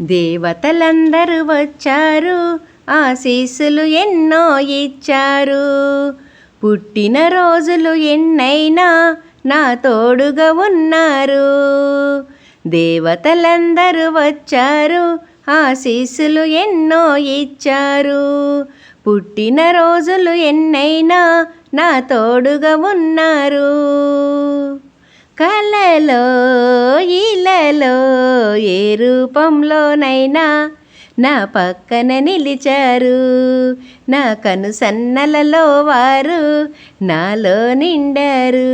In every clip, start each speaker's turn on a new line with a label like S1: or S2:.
S1: దేవతలందరూ వచ్చారు ఆశీస్సులు ఎన్నో ఇచ్చారు. పుట్టిన రోజులు ఎన్నైనా నా తోడుగా ఉన్నారు. దేవతలందరూ వచ్చారు ఆశీస్సులు ఎన్నో ఇచ్చారు. పుట్టిన రోజులు ఎన్నైనా నా తోడుగా ఉన్నారు. కలలో ఇలలో ఏ రూపంలోనైనా నా పక్కన నిలిచారు. నా కను సన్నలలో వారు నాలో నిండారు.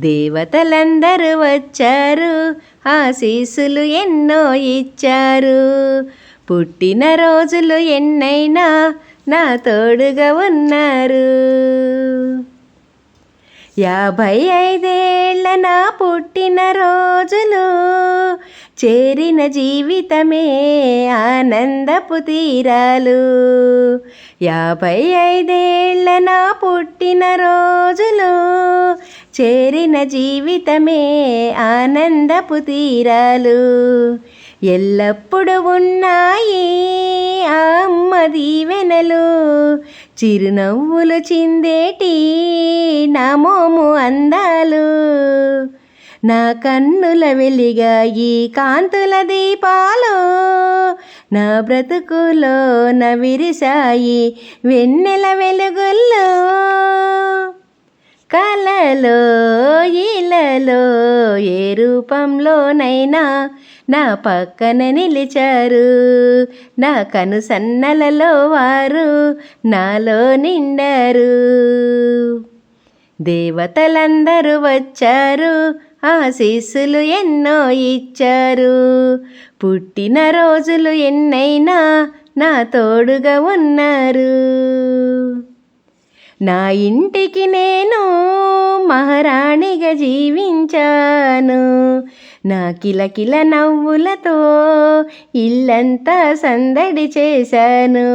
S1: దేవతలందరూ వచ్చారు ఆశీస్సులు ఎన్నో ఇచ్చారు. పుట్టిన రోజులు ఎన్నైనా నా తోడుగా ఉన్నారు. యాభై ఐదేళ్ళ నా పుట్టిన రోజులు చేరిన జీవితమే ఆనందపు తీరాలు. యాభై ఐదేళ్ళ నా పుట్టిన రోజులు చేరిన జీవితమే ఆనందపు తీరాలు. ఎల్లప్పుడూ ఉన్నాయి. ఆ అమ్మ దీవెనలు చిరునవ్వులు చిందేటి నా మోము అందాలు. నా కన్నుల వెలిగాయి కాంతుల దీపాలు. నా బ్రతుకులో నవిరిశాయి వెన్నెల వెలుగుల్లో. కలలో ఇలలో ఏ రూపంలోనైనా నా పక్కన నిలిచారు. నా కను సన్నలలో వారు నాలో నిండారు. దేవతలందరూ వచ్చారు ఆశీస్సులు ఎన్నో ఇచ్చారు. పుట్టిన రోజులు ఎన్నైనా నా తోడుగా ఉన్నారు. నా ఇంటికి నేను మహారాణిగా జీవించాను. నా కిలకిల నవ్వులతో ఇల్లంతా సందడి చేశాను.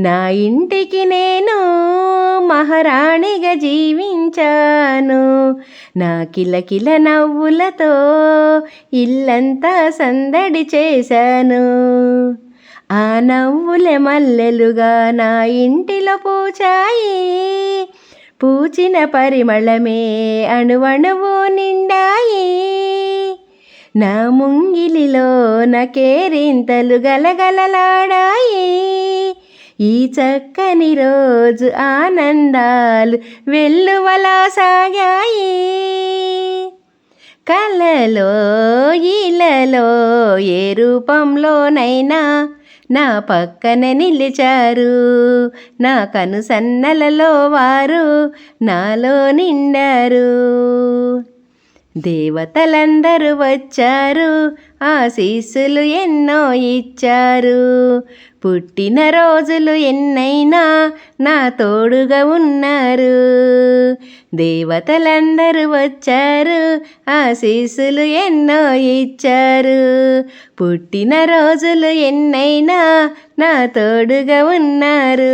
S1: నా ఇంటికి నేను మహారాణిగా జీవించాను. నా కిలకిల నవ్వులతో ఇల్లంతా సందడి చేశాను. ఆ నవ్వులే మల్లెలుగా నా ఇంటిలో పూచాయి. పూచిన పరిమళమే అణువణువు నిండాయి. నా ముంగిలిలో నకేరింతలు కేరింతలు గలగలలాడాయి. ఈ చక్కని రోజు ఆనందాలు వెల్లువలా సాగాయి. కలలో ఇలలో ఏ రూపంలోనైనా నా పక్కన నిలిచారు. నా కను సన్నలలో వారు నాలో నిండారు. దేవతలందరూ వచ్చారు. ఆశీస్సులు ఎన్నో ఇచ్చారు. పుట్టిన రోజులు ఎన్నైనా నా తోడుగా ఉన్నారు. దేవతలందరూ వచ్చారు. ఆశీస్సులు ఎన్నో ఇచ్చారు. పుట్టిన రోజులు ఎన్నైనా నా తోడుగా ఉన్నారు.